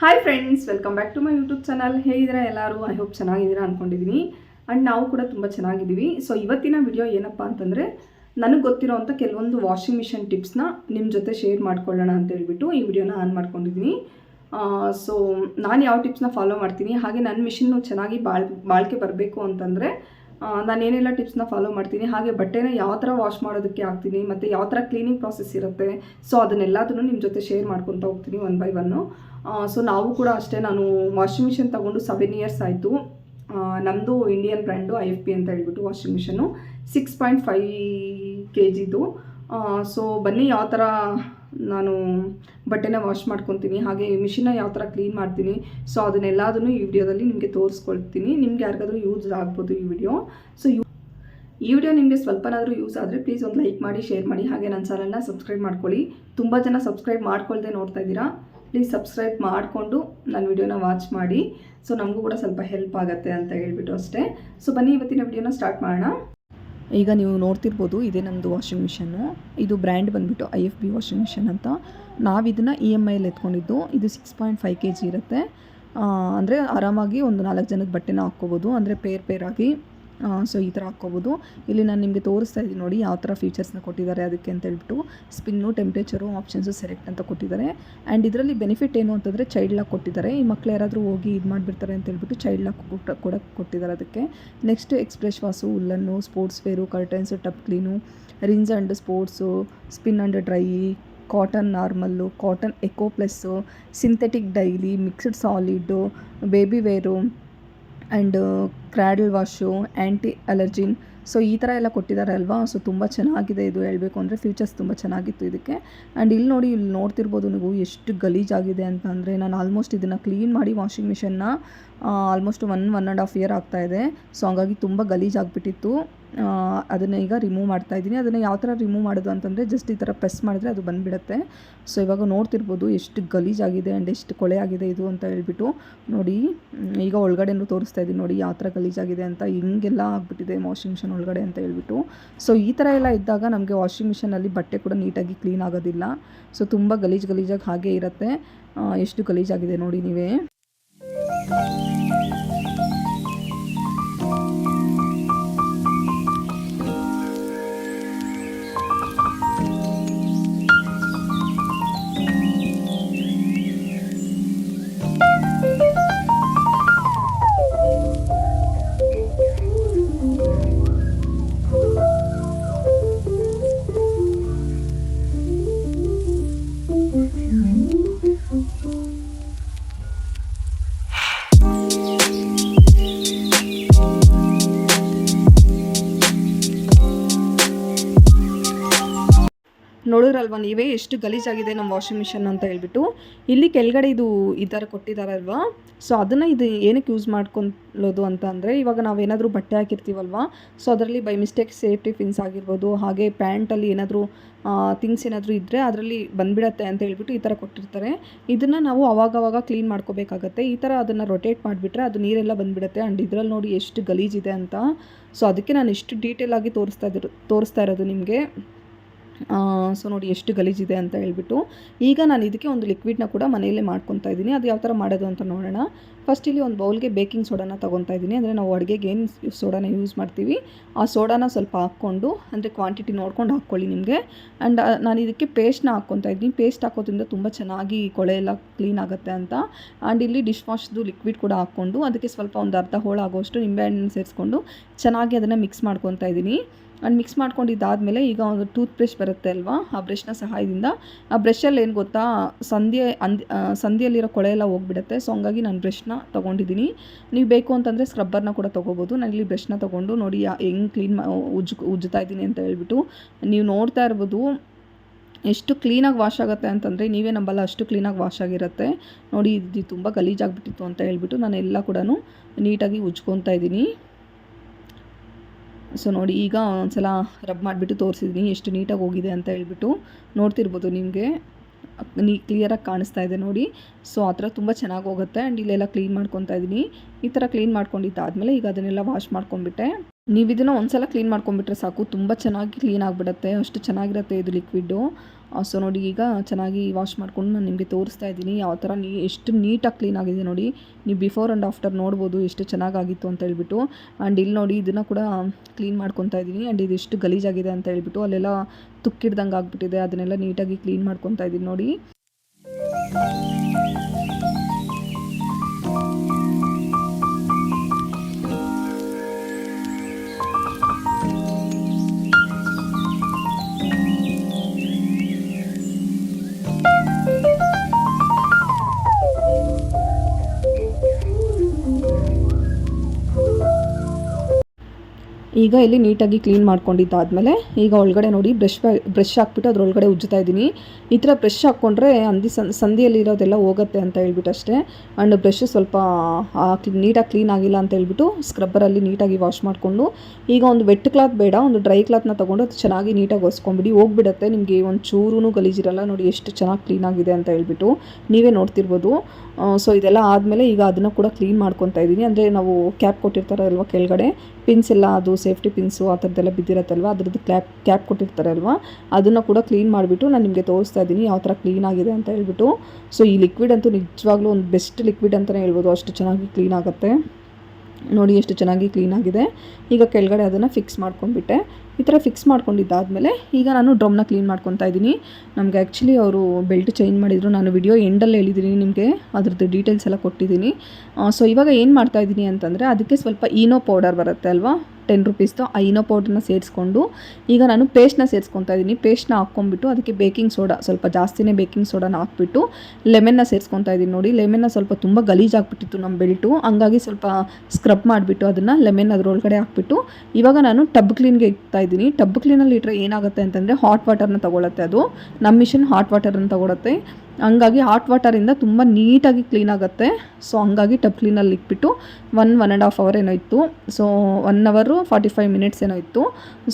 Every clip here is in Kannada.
Hi friends welcome back to my YouTube channel ಹೇಗಿದ್ದೀರಾ ಎಲ್ಲರೂ? ಐ ಹೋಪ್ ಚೆನ್ನಾಗಿದ್ದೀರಾ ಅಂದ್ಕೊಂಡಿದ್ದೀನಿ ಆ್ಯಂಡ್ ನಾವು ಕೂಡ ತುಂಬ ಚೆನ್ನಾಗಿದ್ದೀವಿ. ಸೊ ಇವತ್ತಿನ ವಿಡಿಯೋ ಏನಪ್ಪ ಅಂತಂದರೆ, ನನಗೆ ಗೊತ್ತಿರೋವಂಥ ಕೆಲವೊಂದು ವಾಷಿಂಗ್ ಮಿಷಿನ್ ಟಿಪ್ಸ್ನ ನಿಮ್ಮ ಜೊತೆ ಶೇರ್ ಮಾಡ್ಕೊಳ್ಳೋಣ ಅಂತ ಹೇಳ್ಬಿಟ್ಟು ಈ ವಿಡಿಯೋನ ಆನ್ ಮಾಡ್ಕೊಂಡಿದ್ದೀನಿ ಸೊ ನಾನು ಯಾವ ಟಿಪ್ಸ್ನ ಫಾಲೋ ಮಾಡ್ತೀನಿ, ಹಾಗೆ ನನ್ನ ಮಿಷಿನ್ನು ಚೆನ್ನಾಗಿ ಬಾಳ್, ಬಾಳಿಕೆ ಬರಬೇಕು ಅಂತಂದರೆ ನಾನು ಏನೆಲ್ಲ ಟಿಪ್ಸ್ನ ಫಾಲೋ ಮಾಡ್ತೀನಿ. ಹಾಗೆ ಬಟ್ಟೆನ ಯಾವ ಥರ ವಾಶ್ ಮಾಡೋದಕ್ಕೆ ಆಗ್ತೀನಿ ಮತ್ತು ಯಾವ ಥರ ಕ್ಲೀನಿಂಗ್ ಪ್ರಾಸೆಸ್ ಇರುತ್ತೆ. ಸೊ ಅದನ್ನೆಲ್ಲದನ್ನು ನಿಮ್ಮ ಜೊತೆ ಶೇರ್ ಮಾಡ್ಕೊತಾ ಹೋಗ್ತೀನಿ ಒನ್ ಬೈ ಒನ್ನು ಸೊ ನಾವು ಕೂಡ ಅಷ್ಟೇ ನಾನು ವಾಷಿಂಗ್ ಮಿಷಿನ್ ತೊಗೊಂಡು ಸೆವೆನ್ ಇಯರ್ಸ್ ಆಯಿತು. ನಮ್ಮದು Indian brand I F B ಅಂತ ಹೇಳ್ಬಿಟ್ಟು washing machine six point five K ಜಿದು ಸೊ ಬನ್ನಿ ಯಾವ ಥರ ನಾನು ಬಟ್ಟೆನ ವಾಶ್ ಮಾಡ್ಕೊತೀನಿ. ಹಾಗೆ ಮಿಷಿನ್ನ ಯಾವ ಥರ ಕ್ಲೀನ್ ಮಾಡ್ತೀನಿ. ಸೊ ಅದನ್ನೆಲ್ಲದನ್ನು ಈ ವಿಡಿಯೋದಲ್ಲಿ ನಿಮಗೆ ತೋರಿಸ್ಕೊಳ್ತೀನಿ. ನಿಮ್ಗೆ ಯಾರಿಗಾದ್ರೂ ಯೂಸ್ ಆಗ್ಬೋದು ಈ ವಿಡಿಯೋ. ಸೊ ಯು ಈ ವಿಡಿಯೋ ನಿಮಗೆ ಸ್ವಲ್ಪನಾದರೂ ಯೂಸ್ ಆದರೆ ಪ್ಲೀಸ್ ಒಂದು ಲೈಕ್ ಮಾಡಿ ಶೇರ್ ಮಾಡಿ. ಹಾಗೆ ನನ್ನ ಚಾನಲ್ನ ಸಬ್ಸ್ಕ್ರೈಬ್ ಮಾಡ್ಕೊಳ್ಳಿ. ತುಂಬ ಜನ ಸಬ್ಸ್ಕ್ರೈಬ್ ಮಾಡ್ಕೊಳ್ದೆ ನೋಡ್ತಾ ಇದ್ದೀರಾ. ಪ್ಲೀಸ್ ಸಬ್ಸ್ಕ್ರೈಬ್ ಮಾಡಿಕೊಂಡು ನನ್ನ ವಿಡಿಯೋನ ವಾಚ್ ಮಾಡಿ. ಸೊ ನಮಗೂ ಕೂಡ ಸ್ವಲ್ಪ ಹೆಲ್ಪ್ ಆಗುತ್ತೆ ಅಂತ ಹೇಳ್ಬಿಟ್ಟು ಅಷ್ಟೇ. ಸೊ ಬನ್ನಿ, ಇವತ್ತಿನ ವಿಡಿಯೋನ ಸ್ಟಾರ್ಟ್ ಮಾಡೋಣ. ಈಗ ನೀವು ನೋಡ್ತಿರ್ಬೋದು ಇದೇ ನಮ್ಮದು ವಾಷಿಂಗ್ ಮಿಷನ್ನು. ಇದು ಬ್ರ್ಯಾಂಡ್ ಬಂದುಬಿಟ್ಟು I F B washing machine ಅಂತ. ನಾವು ಇದನ್ನು ಇ ಎಂ ಐಲಿ ಎತ್ಕೊಂಡಿದ್ದು. ಇದು six point five K G ಇರುತ್ತೆ ಅಂದರೆ ಆರಾಮಾಗಿ ಒಂದು ನಾಲ್ಕು ಜನದ ಬಟ್ಟೆನ ಹಾಕ್ಕೋಬೋದು. ಅಂದರೆ ಪೇರ್ ಪೇರಾಗಿ. ಸೊ ಈ ಥರ ಹಾಕ್ಕೋಬೋದು. ಇಲ್ಲಿ ನಾನು ನಿಮಗೆ ತೋರಿಸ್ತಾ ಇದ್ದೀನಿ ನೋಡಿ ಯಾವ ಥರ ಫೀಚರ್ಸ್ನ ಕೊಟ್ಟಿದ್ದಾರೆ ಅದಕ್ಕೆ ಅಂತ ಹೇಳ್ಬಿಟ್ಟು. ಸ್ಪಿನ್ನು ಟೆಂಪ್ರೇಚರು ಆಪ್ಷನ್ಸು ಸೆಲೆಕ್ಟ್ ಅಂತ ಕೊಟ್ಟಿದ್ದಾರೆ. ಆ್ಯಂಡ್ ಇದರಲ್ಲಿ ಬೆನಿಫಿಟ್ ಏನು ಅಂತಂದರೆ ಚೈಲ್ಡ್ ಲಾಕ್ ಕೊಟ್ಟಿದ್ದಾರೆ. ಈ ಮಕ್ಕಳು ಯಾರಾದರೂ ಹೋಗಿ ಇದು ಮಾಡಿಬಿಡ್ತಾರೆ ಅಂತ ಹೇಳ್ಬಿಟ್ಟು ಚೈಲ್ಡ್ ಲಾಕ್ ಕೊಡೋಕ್ಕೆ ಕೊಟ್ಟಿದ್ದಾರೆ ಅದಕ್ಕೆ. Next express wash ಉಲ್ಲನ್ನು sports wear curtains tub clean rinse and sports spin and dry cotton normal cotton eco plus synthetic daily mixed solid baby wear and cradle wash anti allergen. So, ಈ ಥರ ಎಲ್ಲ ಕೊಟ್ಟಿದ್ದಾರೆ ಅಲ್ವಾ ಸೊ, ತುಂಬ ಚೆನ್ನಾಗಿದೆ ಇದು ಹೇಳಬೇಕು ಅಂದರೆ ಫ್ಯೂಚರ್ಸ್ ತುಂಬ ಚೆನ್ನಾಗಿತ್ತು ಇದಕ್ಕೆ. ಆ್ಯಂಡ್ ಇಲ್ಲಿ ನೋಡಿ ಇಲ್ಲಿ ನೋಡ್ತಿರ್ಬೋದು ನೀವು ಎಷ್ಟು ಗಲೀಜಾಗಿದೆ ಅಂತ ಅಂದರೆ ನಾನು ಆಲ್ಮೋಸ್ಟ್ ಇದನ್ನು ಕ್ಲೀನ್ ಮಾಡಿ ವಾಷಿಂಗ್ ಮಿಷನ್ನ almost one one and half year ಆಗ್ತಾಯಿದೆ ಸೊ, ಹಂಗಾಗಿ ತುಂಬ ಗಲೀಜಾಗಿಬಿಟ್ಟಿತ್ತು. ಅದನ್ನು ಈಗ ರಿಮೂವ್ ಮಾಡ್ತಾ ಇದ್ದೀನಿ. ಅದನ್ನು ಯಾವ ಥರ ರಿಮೂವ್ ಮಾಡೋದು ಅಂತಂದರೆ ಜಸ್ಟ್ ಈ ಥರ ಪ್ರೆಸ್ ಮಾಡಿದ್ರೆ ಅದು ಬಂದುಬಿಡುತ್ತೆ. ಸೊ ಇವಾಗ ನೋಡ್ತಿರ್ಬೋದು ಎಷ್ಟು ಗಲೀಜಾಗಿದೆ ಆ್ಯಂಡ್ ಎಷ್ಟು ಕೊಳೆ ಆಗಿದೆ ಇದು ಅಂತ ಹೇಳ್ಬಿಟ್ಟು. ನೋಡಿ ಈಗ ಒಳಗಡೆನೂ ತೋರಿಸ್ತಾ ಇದ್ದೀನಿ. ನೋಡಿ, ಯಾವ ಥರ ಗಲೀಜಾಗಿದೆ ಅಂತ. ಹಿಂಗೆಲ್ಲ ಆಗಿಬಿಟ್ಟಿದೆ ವಾಷಿಂಗ್ ಮಿಷನ್ ಒಳಗಡೆ ಅಂತ ಹೇಳ್ಬಿಟ್ಟು. ಸೊ ಈ ಥರ ಎಲ್ಲ ಇದ್ದಾಗ ನಮಗೆ ವಾಷಿಂಗ್ ಮಿಷನಲ್ಲಿ ಬಟ್ಟೆ ಕೂಡ ನೀಟಾಗಿ ಕ್ಲೀನ್ ಆಗೋದಿಲ್ಲ. ಸೊ ತುಂಬ ಗಲೀಜು ಗಲೀಜಾಗಿ ಹಾಗೆ ಇರುತ್ತೆ. ಎಷ್ಟು ಗಲೀಜಾಗಿದೆ ನೋಡಿ ನೀವೇ. ನೋಡಿದ್ರಲ್ವ ನೀವೇ ಎಷ್ಟು ಗಲೀಜಾಗಿದೆ ನಮ್ಮ ವಾಷಿಂಗ್ ಮಿಷನ್ ಅಂತ ಹೇಳ್ಬಿಟ್ಟು. ಇಲ್ಲಿ ಕೆಳಗಡೆ ಇದು ಈ ಥರ ಕೊಟ್ಟಿದ್ದಾರಲ್ವಾ ಸೊ ಅದನ್ನು ಇದು ಏನಕ್ಕೆ ಯೂಸ್ ಮಾಡ್ಕೊಳ್ಳೋದು ಅಂತ ಅಂದರೆ, ಇವಾಗ ನಾವೇನಾದರೂ ಬಟ್ಟೆ ಹಾಕಿರ್ತೀವಲ್ವ? ಸೊ ಅದರಲ್ಲಿ ಬೈ ಮಿಸ್ಟೇಕ್ ಸೇಫ್ಟಿ ಪಿನ್ಸ್ ಆಗಿರ್ಬೋದು, ಹಾಗೆ ಪ್ಯಾಂಟಲ್ಲಿ ಏನಾದರೂ ಥಿಂಗ್ಸ್ ಏನಾದರೂ ಇದ್ದರೆ ಅದರಲ್ಲಿ ಬಂದ್ಬಿಡತ್ತೆ ಅಂತ ಹೇಳ್ಬಿಟ್ಟು ಈ ಥರ ಕೊಟ್ಟಿರ್ತಾರೆ. ಇದನ್ನು ನಾವು ಅವಾಗವಾಗ ಕ್ಲೀನ್ ಮಾಡ್ಕೋಬೇಕಾಗತ್ತೆ. ಈ ಥರ ಅದನ್ನು ರೊಟೇಟ್ ಮಾಡಿಬಿಟ್ರೆ ಅದು ನೀರೆಲ್ಲ ಬಂದುಬಿಡುತ್ತೆ. ಆ್ಯಂಡ್ ಇದರಲ್ಲಿ ನೋಡಿ ಎಷ್ಟು ಗಲೀಜಿದೆ ಅಂತ. ಸೊ ಅದಕ್ಕೆ ನಾನು ಎಷ್ಟು ಡೀಟೇಲಾಗಿ ತೋರಿಸ್ತಾ ಇದ್ರು, ತೋರಿಸ್ತಾ ಇರೋದು ನಿಮಗೆ. ಸೊ ನೋಡಿ ಎಷ್ಟು ಗಲೀಜಿದೆ ಅಂತ ಹೇಳ್ಬಿಟ್ಟು. ಈಗ ನಾನು ಇದಕ್ಕೆ ಒಂದು ಲಿಕ್ವಿಡ್ನ ಕೂಡ ಮನೆಯಲ್ಲೇ ಮಾಡ್ಕೊತಾ ಇದ್ದೀನಿ. ಅದು ಯಾವ ಥರ ಮಾಡೋದು ಅಂತ ನೋಡೋಣ. ಫಸ್ಟ್ ಇಲ್ಲಿ ಒಂದು ಬೌಲ್ಗೆ ಬೇಕಿಂಗ್ ಸೋಡಾನ ತೊಗೊತಾ ಇದ್ದೀನಿ. ಅಂದರೆ ನಾವು ಅಡುಗೆಗೆ ಏನು ಸೋಡಾನ ಯೂಸ್ ಮಾಡ್ತೀವಿ? ಆ ಸೋಡಾನ ಸ್ವಲ್ಪ ಹಾಕ್ಕೊಂಡು, ಅಂದರೆ ಕ್ವಾಂಟಿಟಿ ನೋಡ್ಕೊಂಡು ಹಾಕ್ಕೊಳ್ಳಿ ನಿಮಗೆ. ಆ್ಯಂಡ್ ನಾನು ಇದಕ್ಕೆ ಪೇಸ್ಟ್ನ ಹಾಕ್ಕೊತಾ ಇದ್ದೀನಿ. ಪೇಸ್ಟ್ ಹಾಕೋದ್ರಿಂದ ತುಂಬ ಚೆನ್ನಾಗಿ ಕೊಳೆ ಎಲ್ಲ ಕ್ಲೀನ್ ಆಗುತ್ತೆ ಅಂತ. ಆ್ಯಂಡ್ ಇಲ್ಲಿ ಡಿಶ್ ವಾಶ್ದು ಲಿಕ್ವಿಡ್ ಕೂಡ ಹಾಕ್ಕೊಂಡು, ಅದಕ್ಕೆ ಸ್ವಲ್ಪ ಒಂದು ಅರ್ಧ ಹೋಳಾಗೋಷ್ಟು ನಿಂಬೆಹಣ್ಣು ಸೇರಿಸ್ಕೊಂಡು ಚೆನ್ನಾಗಿ ಅದನ್ನು ಮಿಕ್ಸ್ ಮಾಡ್ಕೊತಾ ಇದ್ದೀನಿ. ಆ್ಯಂಡ್ ಮಿಕ್ಸ್ ಮಾಡ್ಕೊಂಡಿದ್ದಾದಮೇಲೆ ಈಗ ಒಂದು ಟೂತ್ ಬ್ರಷ್ ಬರುತ್ತೆ ಅಲ್ವಾ? ಆ ಬ್ರಷ್ನ ಸಹಾಯದಿಂದ. ಆ ಬ್ರಷಲ್ಲಿ ಏನು ಗೊತ್ತಾ? ಸಂಧ್ಯೆ ಅಂದ್ ಸಂಧಿಯಲ್ಲಿರೋ ಕೊಳೆ ಎಲ್ಲ ಹೋಗ್ಬಿಡುತ್ತೆ. ಸೊ, ಹಂಗಾಗಿ ನಾನು ಬ್ರಷ್ನ ತೊಗೊಂಡಿದ್ದೀನಿ. ನೀವು ಬೇಕು ಅಂತಂದರೆ ಸ್ಕ್ರಬ್ಬರ್ನ ಕೂಡ ತೊಗೋಬೋದು. ನಾನು ಇಲ್ಲಿ ಬ್ರಷ್ನ ತೊಗೊಂಡು ನೋಡಿ ಹೆಂಗೆ ಕ್ಲೀನ್ ಉಜ್ ಉಜ್ಜುತ್ತಾ ಇದ್ದೀನಿ ಅಂತ ಹೇಳ್ಬಿಟ್ಟು. ನೀವು ನೋಡ್ತಾ ಇರ್ಬೋದು, ಎಷ್ಟು ಕ್ಲೀನಾಗಿ ವಾಶ್ ಆಗುತ್ತೆ ಅಂತಂದರೆ ನೀವೇ ನಂಬಲ್ಲ, ಅಷ್ಟು ಕ್ಲೀನಾಗಿ ವಾಶ್ ಆಗಿರುತ್ತೆ. ನೋಡಿ, ಇದು ತುಂಬ ಗಲೀಜಾಗಿಬಿಟ್ಟಿತ್ತು ಅಂತ ಹೇಳ್ಬಿಟ್ಟು ನಾನು ಎಲ್ಲ ಕೂಡ ನೀಟಾಗಿ ಉಜ್ಕೊತಾ ಇದ್ದೀನಿ. ಸೊ ನೋಡಿ, ಈಗ ಒಂದ್ಸಲ ರಬ್ ಮಾಡಿಬಿಟ್ಟು ತೋರಿಸಿದ್ದೀನಿ ಎಷ್ಟು ನೀಟಾಗಿ ಹೋಗಿದೆ ಅಂತ ಹೇಳ್ಬಿಟ್ಟು ನೋಡ್ತಿರ್ಬೋದು ನಿಮಗೆ. ನೀ ಕ್ಲಿಯರಾಗಿ ಕಾಣಿಸ್ತಾ ಇದೆ ನೋಡಿ. ಸೊ ಆ ಥರ ತುಂಬ ಚೆನ್ನಾಗಿ ಹೋಗುತ್ತೆ. ಆ್ಯಂಡ್ ಇಲ್ಲೆಲ್ಲ ಕ್ಲೀನ್ ಮಾಡ್ಕೊತಾ ಇದ್ದೀನಿ ಈ ಥರ ಕ್ಲೀನ್ ಮಾಡ್ಕೊಂಡಿದ್ದಾದಮೇಲೆ ಈಗ ಅದನ್ನೆಲ್ಲ ವಾಶ್ ಮಾಡ್ಕೊಂಡ್ಬಿಟ್ಟೆ. ನೀವು ಇದನ್ನು ಒಂದ್ಸಲ ಕ್ಲೀನ್ ಮಾಡ್ಕೊಂಬಿಟ್ರೆ ಸಾಕು. ತುಂಬ ಚೆನ್ನಾಗಿ ಕ್ಲೀನ್ ಆಗಿಬಿಡುತ್ತೆ. ಅಷ್ಟು ಚೆನ್ನಾಗಿರುತ್ತೆ ಇದು ಲಿಕ್ವಿಡ್ಡು ಸೊ ನೋಡಿ ಈಗ ಚೆನ್ನಾಗಿ ವಾಶ್ ಮಾಡ್ಕೊಂಡು ನಾನು ನಿಮಗೆ ತೋರಿಸ್ತಾ ಇದ್ದೀನಿ. ಯಾವ ಥರ ನೀ, ಎಷ್ಟು ನೀಟಾಗಿ ಕ್ಲೀನ್ ಆಗಿದೆ ನೋಡಿ. ನೀವು ಬಿಫೋರ್ ಆ್ಯಂಡ್ ಆಫ್ಟರ್ ನೋಡ್ಬೋದು ಎಷ್ಟು ಚೆನ್ನಾಗಾಗಿತ್ತು ಅಂತ ಹೇಳ್ಬಿಟ್ಟು. ಆ್ಯಂಡ್ ಇಲ್ಲಿ ನೋಡಿ ಇದನ್ನು ಕೂಡ ಕ್ಲೀನ್ ಮಾಡ್ಕೊತಾ ಇದ್ದೀನಿ. ಆ್ಯಂಡ್ ಇದು ಎಷ್ಟು ಗಲೀಜಾಗಿದೆ ಅಂತ ಹೇಳ್ಬಿಟ್ಟು ಅಲ್ಲೆಲ್ಲ ತುಕ್ಕಿಡ್ದಂಗೆ ಆಗಿಬಿಟ್ಟಿದೆ. ಅದನ್ನೆಲ್ಲ ನೀಟಾಗಿ ಕ್ಲೀನ್ ಮಾಡ್ಕೊತಾ ಇದ್ದೀನಿ ನೋಡಿ. ಈಗ ಇಲ್ಲಿ ನೀಟಾಗಿ ಕ್ಲೀನ್ ಮಾಡ್ಕೊಂಡಿದ್ದಾದಮೇಲೆ ಈಗ ಒಳಗಡೆ ನೋಡಿ ಬ್ರಷ್ ಬ್ರಷ್ ಹಾಕ್ಬಿಟ್ಟು ಅದರೊಳಗಡೆ ಉಜ್ಜುತ್ತಾ ಇದ್ದೀನಿ. ಈ ಥರ ಬ್ರಷ್ ಹಾಕ್ಕೊಂಡ್ರೆ ಹಂದಿ ಸಂ ಸಂದಿಯಲ್ಲಿ ಇರೋದೆಲ್ಲ ಹೋಗುತ್ತೆ ಅಂತ ಹೇಳ್ಬಿಟ್ಟು ಅಷ್ಟೇ ಆ್ಯಂಡ್ ಬ್ರಷ್ ಸ್ವಲ್ಪ ನೀಟಾಗಿ ಕ್ಲೀನ್ ಆಗಿಲ್ಲ ಅಂತ ಹೇಳ್ಬಿಟ್ಟು ಸ್ಕ್ರಬ್ಬರಲ್ಲಿ ನೀಟಾಗಿ ವಾಶ್ ಮಾಡಿಕೊಂಡು ಈಗ ಒಂದು ವೆಟ್ ಕ್ಲಾತ್ ಬೇಡ, ಒಂದು ಡ್ರೈ ಕ್ಲಾತ್ನ ತೊಗೊಂಡು ಅದು ಚೆನ್ನಾಗಿ ನೀಟಾಗಿ ಒಸ್ಕೊಂಬಿಡಿ ಹೋಗ್ಬಿಡುತ್ತೆ, ನಿಮಗೆ ಒಂದು ಚೂರೂ ಗಲೀಜಿರಲ್ಲ, ನೋಡಿ ಎಷ್ಟು ಚೆನ್ನಾಗಿ ಕ್ಲೀನ್ ಆಗಿದೆ ಅಂತ ಹೇಳ್ಬಿಟ್ಟು ನೀವೇ ನೋಡ್ತಿರ್ಬೋದು. ಸೊ ಇದೆಲ್ಲ ಆದಮೇಲೆ ಈಗ ಅದನ್ನು ಕೂಡ ಕ್ಲೀನ್ ಮಾಡ್ಕೊತಾ ಇದ್ದೀನಿ. ಅಂದರೆ ನಾವು ಕ್ಯಾಪ್ ಕೊಟ್ಟಿರ್ತಾರಲ್ವ ಕೆಳಗಡೆ ಪಿನ್ಸ್ ಎಲ್ಲ ಅದು ಸೇಫ್ಟಿ ಪಿನ್ಸು ಆ ಥರದ್ದೆಲ್ಲ ಬಿದ್ದಿರತ್ತಲ್ವ? ಅದರದ್ದು ಕ್ಯಾಪ್ ಕ್ಯಾಪ್ ಕೊಟ್ಟಿರ್ತಾರೆ ಅಲ್ವಾ ಅದನ್ನು ಕೂಡ ಕ್ಲೀನ್ ಮಾಡಿಬಿಟ್ಟು ನಾನು ನಿಮಗೆ ತೋರಿಸ್ತಾ ಇದ್ದೀನಿ ಯಾವ ಥರ ಕ್ಲೀನ್ ಆಗಿದೆ ಅಂತ ಹೇಳ್ಬಿಟ್ಟು. ಸೊ ಈ ಲಿಕ್ವಿಡ್ ಅಂತೂ ನಿಜವಾಗ್ಲೂ ಒಂದು ಬೆಸ್ಟ್ ಲಿಕ್ವಿಡ್ ಅಂತಲೇ ಹೇಳ್ಬೋದು, ಅಷ್ಟು ಚೆನ್ನಾಗಿ ಕ್ಲೀನ್ ಆಗುತ್ತೆ. ನೋಡಿ ಎಷ್ಟು ಚೆನ್ನಾಗಿ ಕ್ಲೀನ್ ಆಗಿದೆ. ಈಗ ಕೆಳಗಡೆ ಅದನ್ನು ಫಿಕ್ಸ್ ಮಾಡ್ಕೊಂಡ್ಬಿಟ್ಟೆ. ಈ ಥರ ಫಿಕ್ಸ್ ಮಾಡ್ಕೊಂಡಿದ್ದಾದಮೇಲೆ ಈಗ ನಾನು ಡ್ರಮ್ನ ಕ್ಲೀನ್ ಮಾಡ್ಕೊತಾ ಇದ್ದೀನಿ ನಮಗೆ ಆ್ಯಕ್ಚುಲಿ ಅವರು ಬೆಲ್ಟ್ ಚೇಂಜ್ ಮಾಡಿದರು. ನಾನು ವಿಡಿಯೋ ಎಂಡಲ್ಲಿ ಹೇಳಿದ್ದೀನಿ ನಿಮಗೆ, ಅದ್ರದ್ದು ಡೀಟೇಲ್ಸ್ ಎಲ್ಲ ಕೊಟ್ಟಿದ್ದೀನಿ ಸೊ ಇವಾಗ ಏನು ಮಾಡ್ತಾ ಇದ್ದೀನಿ ಅಂತಂದರೆ, ಅದಕ್ಕೆ ಸ್ವಲ್ಪ ಈನೋ ಪೌಡರ್ ಬರುತ್ತೆ ಅಲ್ವಾ? ಟೆನ್ ರುಪೀಸ್ದು ಇನೋ ಪೌಡ್ರನ್ನ ಸೇರಿಸ್ಕೊಂಡು, ಈಗ ನಾನು ಪೇಸ್ಟ್ನ ಸೇರಿಸ್ಕೊತಾ ಇದ್ದೀನಿ ಪೇಸ್ಟ್ನ ಹಾಕ್ಕೊಂಡ್ಬಿಟ್ಟು ಅದಕ್ಕೆ ಬೇಕಿಂಗ್ ಸೋಡಾ ಸ್ವಲ್ಪ ಜಾಸ್ತಿನೇ ಬೇಕಿಂಗ್ ಸೋಡಾನ ಹಾಕ್ಬಿಟ್ಟು ಲೆಮನ್ನ ಸೇರಿಸ್ಕೊತಾ ಇದ್ದೀನಿ ನೋಡಿ. ಲೆಮನ್ನ ಸ್ವಲ್ಪ ತುಂಬ ಗಲೀಜಾಗ್ಬಿಟ್ಟಿತ್ತು ನಮ್ಮ ಬೆಲ್ಟು ಹಂಗಾಗಿ ಸ್ವಲ್ಪ ಸ್ಕ್ರಬ್ ಮಾಡಿಬಿಟ್ಟು ಅದನ್ನು ಲೆಮನ್ ಅದರೊಳಗಡೆ ಹಾಕ್ಬಿಟ್ಟು, ಇವಾಗ ನಾನು ಟಬ್ ಕ್ಲೀನ್ಗೆ ಇಡ್ತಾ ಇದ್ದೀನಿ ಟಬ್ ಕ್ಲೀನಲ್ಲಿ ಇಟ್ಟರೆ ಏನಾಗುತ್ತೆ ಅಂತಂದರೆ ಹಾಟ್ ವಾಟರ್ನ ತಗೊಳುತ್ತೆ ಅದು. ನಮ್ಮ ಮಿಷಿನ್ ಹಾಟ್ ವಾಟರನ್ನು ತಗೊಳುತ್ತೆ. ಹಂಗಾಗಿ ಹಾಟ್ ವಾಟರಿಂದ ತುಂಬ ನೀಟಾಗಿ ಕ್ಲೀನ್ ಆಗುತ್ತೆ. ಸೊ ಹಂಗಾಗಿ ಟಬ್ ಕ್ಲೀನಲ್ಲಿ ಇಟ್ಬಿಟ್ಟು one one and half hour ಏನೋ ಇತ್ತು. So one hour forty five minutes ಏನೋ ಇತ್ತು.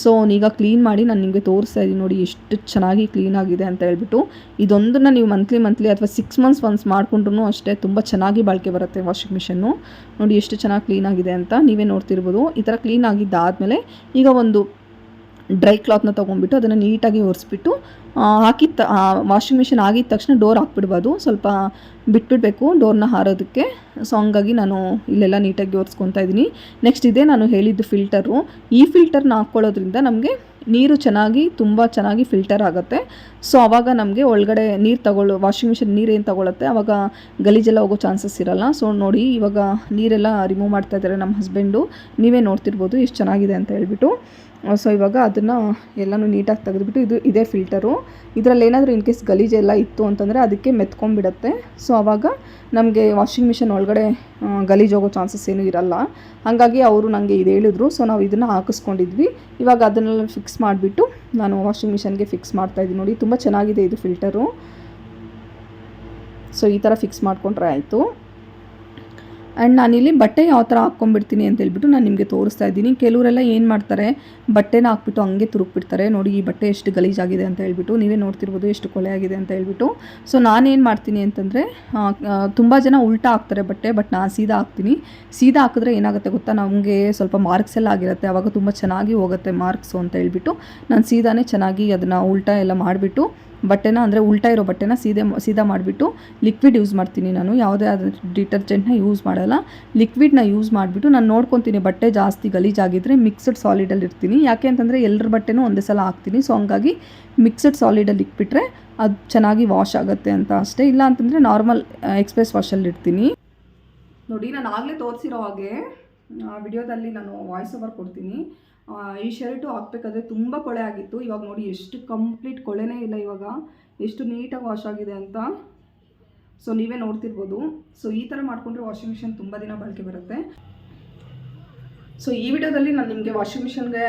ಸೊ ಈಗ ಕ್ಲೀನ್ ಮಾಡಿ ನಾನು ನಿಮಗೆ ತೋರಿಸ್ತಾ ಇದ್ದೀನಿ ನೋಡಿ ಎಷ್ಟು ಚೆನ್ನಾಗಿ ಕ್ಲೀನ್ ಆಗಿದೆ ಅಂತ ಹೇಳ್ಬಿಟ್ಟು. ಇದೊಂದನ್ನು ನೀವು ಮಂತ್ಲಿ ಮಂತ್ಲಿ ಅಥವಾ ಸಿಕ್ಸ್ ಮಂತ್ಸ್ ಒನ್ಸ್ ಮಾಡಿಕೊಂಡ್ರೂ ಅಷ್ಟೇ ತುಂಬ ಚೆನ್ನಾಗಿ ಬಾಳಿಕೆ ಬರುತ್ತೆ ವಾಷಿಂಗ್ ಮಿಷನ್ನು ನೋಡಿ ಎಷ್ಟು ಚೆನ್ನಾಗಿ ಕ್ಲೀನ್ ಆಗಿದೆ ಅಂತ ನೀವೇ ನೋಡ್ತಿರ್ಬೋದು. ಈ ಥರ ಕ್ಲೀನ್ ಆಗಿದ್ದಾದಮೇಲೆ ಈಗ ಒಂದು ಡ್ರೈ ಕ್ಲಾತ್ನ ತೊಗೊಂಡ್ಬಿಟ್ಟು ಅದನ್ನು ನೀಟಾಗಿ ಒರೆಸ್ಬಿಟ್ಟು ಹಾಕಿದ ವಾಷಿಂಗ್ ಮಿಷಿನ್ ಆಗಿದ ತಕ್ಷಣ ಡೋರ್ ಹಾಕ್ಬಿಡ್ಬೋದು. ಸ್ವಲ್ಪ ಬಿಟ್ಬಿಡಬೇಕು ಡೋರ್ನ ಹಾರೋದಕ್ಕೆ. ಸೊ ಹಂಗಾಗಿ ನಾನು ಇಲ್ಲೆಲ್ಲ ನೀಟಾಗಿ ಒರೆಸ್ಕೊತಾ ಇದ್ದೀನಿ. ನೆಕ್ಸ್ಟ್ ಇದೆ ನಾನು ಹೇಳಿದ್ದು ಫಿಲ್ಟರು. ಈ ಫಿಲ್ಟರ್ನ ಹಾಕ್ಕೊಳ್ಳೋದ್ರಿಂದ ನಮಗೆ ನೀರು ಚೆನ್ನಾಗಿ, ತುಂಬ ಚೆನ್ನಾಗಿ ಫಿಲ್ಟರ್ ಆಗುತ್ತೆ. ಸೊ ಆವಾಗ ನಮಗೆ ಒಳಗಡೆ ನೀರು ತಗೊಳ್ಳೋ ವಾಷಿಂಗ್ ಮಿಷಿನ್ ನೀರೇನು ಏನು ತಗೊಳುತ್ತೆ ಆವಾಗ ಗಲೀಜೆಲ್ಲ ಹೋಗೋ ಚಾನ್ಸಸ್ ಇರಲ್ಲ. ಸೊ ನೋಡಿ, ಇವಾಗ ನೀರೆಲ್ಲ ರಿಮೂವ್ ಮಾಡ್ತಾ ಇದ್ದಾರೆ ನಮ್ಮ ಹಸ್ಬೆಂಡು ನೀವೇ ನೋಡ್ತಿರ್ಬೋದು ಎಷ್ಟು ಚೆನ್ನಾಗಿದೆ ಅಂತ ಹೇಳ್ಬಿಟ್ಟು. ಸೊ ಇವಾಗ ಅದನ್ನು ಎಲ್ಲನೂ ನೀಟಾಗಿ ತೆಗೆದುಬಿಟ್ಟು ಇದು ಇದೇ ಫಿಲ್ಟರು ಇದರಲ್ಲಿ ಏನಾದರೂ ಇನ್ ಕೇಸ್ ಗಲೀಜೆಲ್ಲ ಇತ್ತು ಅಂತಂದರೆ ಅದಕ್ಕೆ ಮೆತ್ಕೊಂಡ್ಬಿಡತ್ತೆ. ಸೊ ಆವಾಗ ನಮಗೆ ವಾಷಿಂಗ್ ಮಿಷಿನ್ ಒಳಗಡೆ ಗಲೀಜು ಹೋಗೋ ಚಾನ್ಸಸ್ ಏನೂ ಇರಲ್ಲ. ಹಾಗಾಗಿ ಅವರು ನನಗೆ ಇದು ಹೇಳಿದ್ರು. ಸೊ ನಾವು ಇದನ್ನು ಹಾಕಿಸ್ಕೊಂಡಿದ್ವಿ. ಇವಾಗ ಅದನ್ನೆಲ್ಲ ಫಿಕ್ಸ್ ಮಾಡಿಬಿಟ್ಟು ನಾನು ವಾಷಿಂಗ್ ಮಿಷನ್ಗೆ ಫಿಕ್ಸ್ ಮಾಡ್ತಾಯಿದ್ದೀನಿ ನೋಡಿ. ತುಂಬ ಚೆನ್ನಾಗಿದೆ ಇದು ಫಿಲ್ಟರು ಸೊ ಈ ಥರ ಫಿಕ್ಸ್ ಮಾಡಿಕೊಂಡ್ರೆ ಆಯಿತು. ಆ್ಯಂಡ್ ನಾನಿಲ್ಲಿ ಬಟ್ಟೆ ಯಾವ ಥರ ಹಾಕ್ಕೊಂಡ್ಬಿಡ್ತೀನಿ ಅಂತ ಹೇಳ್ಬಿಟ್ಟು ನಾನು ನಿಮಗೆ ತೋರಿಸ್ತಾ ಇದ್ದೀನಿ. ಕೆಲವರೆಲ್ಲ ಏನು ಮಾಡ್ತಾರೆ, ಬಟ್ಟೆನ ಹಾಕ್ಬಿಟ್ಟು ಹಂಗೆ ತುರುಕ್ಬಿಡ್ತಾರೆ. ನೋಡಿ ಈ ಬಟ್ಟೆ ಎಷ್ಟು ಗಲೀಜಾಗಿದೆ ಅಂತ ಹೇಳ್ಬಿಟ್ಟು, ನೀವೇ ನೋಡ್ತಿರ್ಬೋದು ಎಷ್ಟು ಕೊಳೆ ಆಗಿದೆ ಅಂತ ಹೇಳ್ಬಿಟ್ಟು. ಸೊ ನಾನೇನು ಮಾಡ್ತೀನಿ ಅಂತಂದರೆ ತುಂಬ ಜನ ಉಲ್ಟಾ ಹಾಕ್ತಾರೆ ಬಟ್ಟೆ, ಬಟ್ ನಾನು ಸೀದಾ ಹಾಕ್ತೀನಿ. ಸೀದಾ ಹಾಕಿದ್ರೆ ಏನಾಗುತ್ತೆ ಗೊತ್ತಾ? ನಮಗೆ ಸ್ವಲ್ಪ ಮಾರ್ಕ್ಸ್ ಎಲ್ಲ ಆಗಿರುತ್ತೆ. ಆವಾಗ ತುಂಬ ಚೆನ್ನಾಗಿ ಹೋಗುತ್ತೆ ಮಾರ್ಕ್ಸು ಅಂತ ಹೇಳ್ಬಿಟ್ಟು ನಾನು ಸೀದಾನೇ ಚೆನ್ನಾಗಿ ಅದನ್ನು ಉಲ್ಟಾ ಎಲ್ಲ ಮಾಡಿಬಿಟ್ಟು ಬಟ್ಟೆನ, ಅಂದರೆ ಉಲ್ಟಾ ಇರೋ ಬಟ್ಟೆನ ಸೀದೆ ಸೀದಾ ಮಾಡಿಬಿಟ್ಟು ಲಿಕ್ವಿಡ್ ಯೂಸ್ ಮಾಡ್ತೀನಿ ನಾನು. ಯಾವುದೇ ಆದ ಡಿಟರ್ಜೆಂಟ್ನ ಯೂಸ್ ಮಾಡಲ್ಲ. ಲಿಕ್ವಿಡ್ನ ಯೂಸ್ ಮಾಡಿಬಿಟ್ಟು ನಾನು ನೋಡ್ಕೊತೀನಿ, ಬಟ್ಟೆ ಜಾಸ್ತಿ ಗಲೀಜಾಗಿದ್ದರೆ ಮಿಕ್ಸ್ಡ್ ಸಾಲಿಡಲ್ಲಿ ಇರ್ತೀನಿ. ಯಾಕೆ ಅಂತಂದರೆ ಎಲ್ಲರ ಬಟ್ಟೆನೂ ಒಂದೇ ಸಲ ಹಾಕ್ತೀನಿ. ಸೊ ಹಂಗಾಗಿ ಮಿಕ್ಸ್ಡ್ ಸಾಲಿಡಲ್ಲಿ ಇಕ್ಬಿಟ್ರೆ ಅದು ಚೆನ್ನಾಗಿ ವಾಶ್ ಆಗುತ್ತೆ ಅಂತ ಅಷ್ಟೇ. ಇಲ್ಲ ಅಂತಂದರೆ ನಾರ್ಮಲ್ ಎಕ್ಸ್ಪ್ರೆಸ್ ವಾಶಲ್ಲಿ ಇಡ್ತೀನಿ. ನೋಡಿ, ನಾನು ಆಗಲೇ ತೋರಿಸಿರೋ ಹಾಗೆ ವಿಡಿಯೋದಲ್ಲಿ ನಾನು ವಾಯ್ಸ್ ಓವರ್ ಕೊಡ್ತೀನಿ. ಈ ಶರ್ಟು ಹಾಕ್ಬೇಕಾದ್ರೆ ತುಂಬ ಕೊಳೆ ಆಗಿತ್ತು. ಇವಾಗ ನೋಡಿ ಎಷ್ಟು ಕಂಪ್ಲೀಟ್ ಕೊಳೆನೇ ಇಲ್ಲ ಇವಾಗ. ಎಷ್ಟು ನೀಟಾಗಿ ವಾಶ್ ಆಗಿದೆ ಅಂತ. ಸೊ ನೀವೇ ನೋಡ್ತಿರ್ಬೋದು. ಸೊ ಈ ಥರ ಮಾಡಿಕೊಂಡ್ರೆ ವಾಷಿಂಗ್ ಮಿಷಿನ್ ತುಂಬ ದಿನ ಬಾಳಿಕೆ ಬರುತ್ತೆ. ಸೊ ಈ ವಿಡಿಯೋದಲ್ಲಿ ನಾನು ನಿಮಗೆ ವಾಷಿಂಗ್ ಮಿಷಿನ್ಗೆ